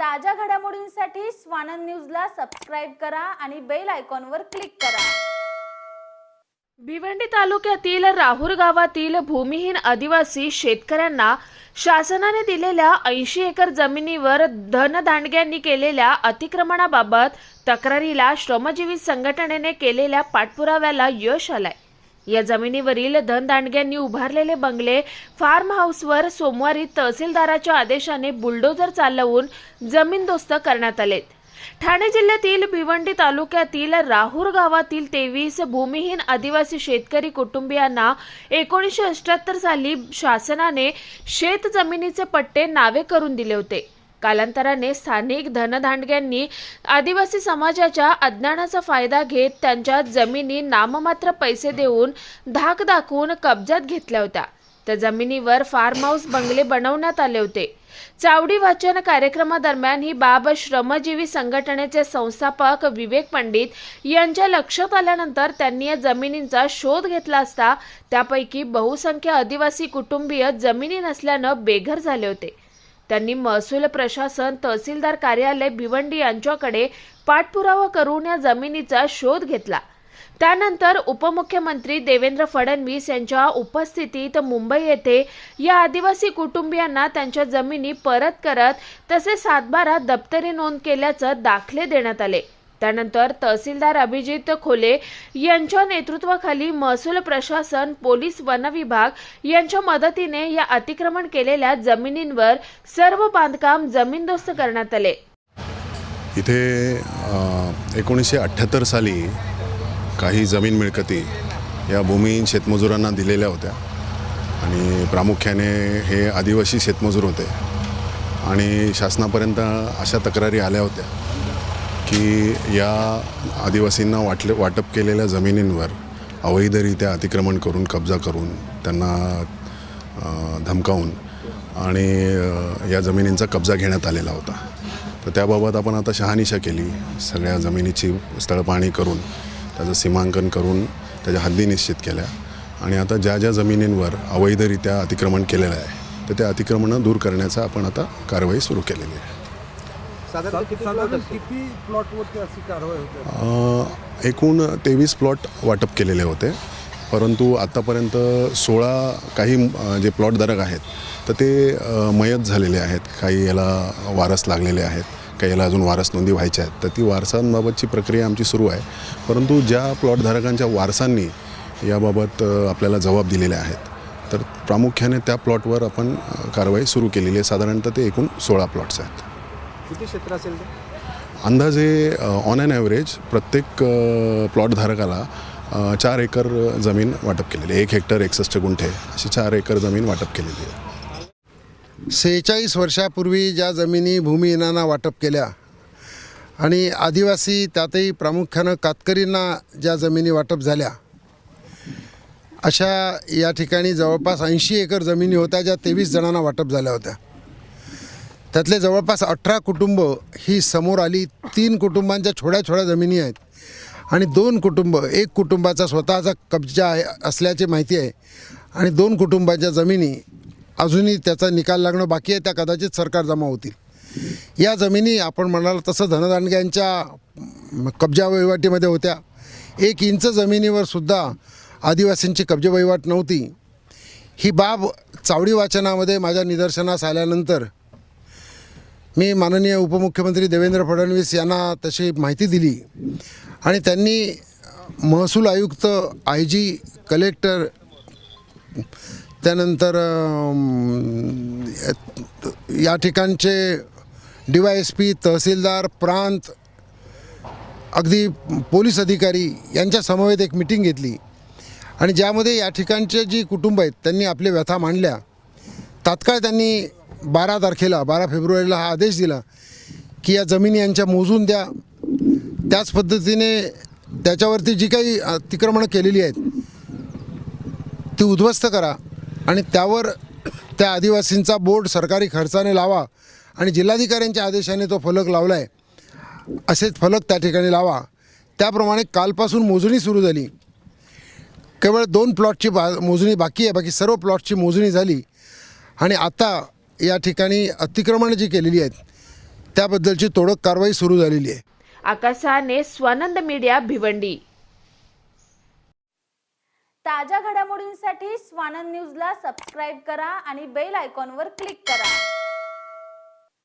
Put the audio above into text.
ताज्या घडामोडींसाठी स्वानंद न्यूजला सबस्क्राईब करा आणि बेल आयकॉनवर क्लिक करा. भिवंडी तालुक्यातील राहुर गावातील भूमिहीन आदिवासी शेतकऱ्यांना शासनाने दिलेल्या ऐंशी एकर जमिनीवर धनदांडग्यांनी केलेल्या अतिक्रमणाबाबत तक्रारीला श्रमजीवी संघटनेने केलेल्या पाठपुराव्याला यश आलाय. या जमिनीवरील धनदांडग्यांनी उभारलेले बंगले फार्म हाऊसवर सोमवारी तहसीलदाराच्या आदेशाने बुलडोझर चालवून जमीनदोस्त करण्यात आलेत ठाणे जिल्ह्यातील भिवंडी तालुक्यातील राहूर गावातील तेवीस भूमिहीन आदिवासी शेतकरी कुटुंबियांना एकोणीसशे अष्ट्याहत्तर साली शासनाने शेत जमिनीचे पट्टे नावे करून दिले होते. कालांतराने स्थानिक धनदांडग्यांनी आदिवासी समाजाच्या अज्ञानाचा फायदा घेत त्यांच्या जमिनी नाममात्र पैसे देऊन धाक दाखवून कब्जात घेतल्या होत्या. त्या जमिनीवर फार्म हाऊस बंगले बनवण्यात आले होते. चावडी वाचन कार्यक्रमादरम्यान ही बाब श्रमजीवी संघटनेचे संस्थापक विवेक पंडित यांच्या लक्षात आल्यानंतर त्यांनी या जमिनींचा शोध घेतला असता त्यापैकी बहुसंख्य आदिवासी कुटुंबीय जमिनी नसल्यानं बेघर झाले होते. त्यांनी महसूल प्रशासन तहसीलदार कार्यालय भिवंडी यांच्याकडे पाठपुरावा करून या जमिनीचा शोध घेतला. त्यानंतर उपमुख्यमंत्री देवेंद्र फडणवीस यांच्या उपस्थितीत मुंबई येथे या आदिवासी कुटुंबियांना त्यांच्या जमिनी परत करत तसे सातबारा दप्तरी नोंद केल्याचं दाखले देण्यात आले. त्यानंतर तहसीलदार अभिजित खोले यांच्या नेतृत्वाखाली महसूल प्रशासन पोलीस वन विभाग यांच्या मदतीने या अतिक्रमण केलेल्या जमिनींवर सर्व बांधकाम जमीनदोस्त करण्यात आले. इथे एकोणीसशे अठ्ठ्याहत्तर साली काही जमीन मिळकती या भूमिहीन शेतमजुरांना दिलेल्या होत्या. आणि प्रामुख्याने हे आदिवासी शेतमजूर होते. आणि शासनापर्यंत अशा तक्रारी आल्या होत्या. की या आदिवासींना वाटले वाटप केलेल्या जमिनींवर अवैधरित्या अतिक्रमण करून कब्जा करून त्यांना धमकावून आणि या जमिनींचा कब्जा घेण्यात आलेला होता. तर त्याबाबत आपण आता शहानिशा केली. सगळ्या जमिनीची स्थळपाहणी करून त्याचं सीमांकन करून त्याच्या हद्दी निश्चित केल्या. आणि आता ज्या ज्या जमिनींवर अवैधरित्या अतिक्रमण केलेलं आहे तर त्या अतिक्रमणं दूर करण्याचा आपण आता कारवाई सुरू केलेली आहे. साधारण किती साधारण किती प्लॉटवरती अशी कारवाई होते? अ, एकूण तेवीस प्लॉट वाटप केलेले होते. परंतु आत्तापर्यंत सोळा काही अ, जे प्लॉटधारक आहेत तर ते अ, मयत झालेले आहेत. काही याला वारस लागलेले आहेत. काही याला अजून वारस नोंदी व्हायच्या आहेत. तर ती वारसांबाबतची प्रक्रिया आमची सुरू आहे. परंतु ज्या प्लॉटधारकांच्या वारसांनी याबाबत अ, आपल्याला जबाब दिलेले आहेत तर प्रामुख्याने त्या प्लॉटवर आपण अ, कारवाई सुरू केलेली आहे. साधारणतः ते एकूण सोळा प्लॉट्स आहेत. किती क्षेत्र असेल अंदाजे ऑन ॲन ॲव्हरेज प्रत्येक प्लॉटधारकाला चार एकर जमीन वाटप केलेली आहे. एक हेक्टर एकसष्ट गुंठे अशी चार एकर जमीन वाटप केलेली आहे. सेहेचाळीस वर्षापूर्वी ज्या जमिनी भूमिहीनांना वाटप केल्या आणि आदिवासी त्यातही प्रामुख्यानं कातकरींना ज्या जमिनी वाटप झाल्या अशा या ठिकाणी जवळपास ऐंशी एकर जमिनी होत्या ज्या तेवीस जणांना वाटप झाल्या होत्या. त्यातले जवळपास अठरा कुटुंब ही समोर आली. तीन कुटुंबांच्या छोड्या छोड्या जमिनी आहेत. आणि दोन कुटुंब एक कुटुंबाचा स्वतःचा कब्जा आहे असल्याची माहिती आहे. आणि दोन कुटुंबांच्या जमिनी अजूनही त्याचा निकाल लागणं बाकी आहे त्या कदाचित सरकार जमा होतील. या जमिनी आपण म्हणाल तसं धनदांडग्यांच्या कब्जा वहिवाटीमध्ये होत्या. एक इंच जमिनीवर सुद्धा आदिवासींची कब्जा वहिवाट नव्हती. ही बाब चावडी वाचनामध्ये माझ्या निदर्शनास आल्यानंतर मी माननीय उपमुख्यमंत्री देवेंद्र फडणवीस यांना तशी माहिती दिली. आणि त्यांनी महसूल आयुक्त आय जी कलेक्टर त्यानंतर या ठिकाणचे डी वाय एस पी तहसीलदार प्रांत अगदी पोलीस अधिकारी यांच्या समवेत एक मिटिंग घेतली. आणि ज्यामध्ये या ठिकाणचे जी कुटुंब आहेत त्यांनी आपल्या व्यथा मांडल्या. तात्काळ त्यांनी बारा तारखेला बारा फेब्रुवारीला हा आदेश दिला की या जमिनी यांच्या मोजून द्या. त्याच पद्धतीने त्याच्यावरती जी काही अतिक्रमणं केलेली आहेत ती उद्ध्वस्त करा आणि त्यावर त्या आदिवासींचा बोर्ड सरकारी खर्चाने लावा आणि जिल्हाधिकाऱ्यांच्या आदेशाने तो फलक लावला आहे असेच फलक त्या ठिकाणी लावा. त्याप्रमाणे कालपासून मोजणी सुरू झाली. केवळ दोन प्लॉटची बा मोजणी बाकी आहे बाकी सर्व प्लॉटची मोजणी झाली. आणि आता या ठिकाणी अतिक्रमणं जी केलेली आहेत त्याबद्दलची तोडक कारवाई सुरू झालेली आहे. आकाश सहाने स्वानंद मीडिया भिवंडी. ताज्या घडामोडींसाठी स्वानंद न्यूजला सबस्क्राईब करा आणि बेल आयकॉनवर क्लिक करा.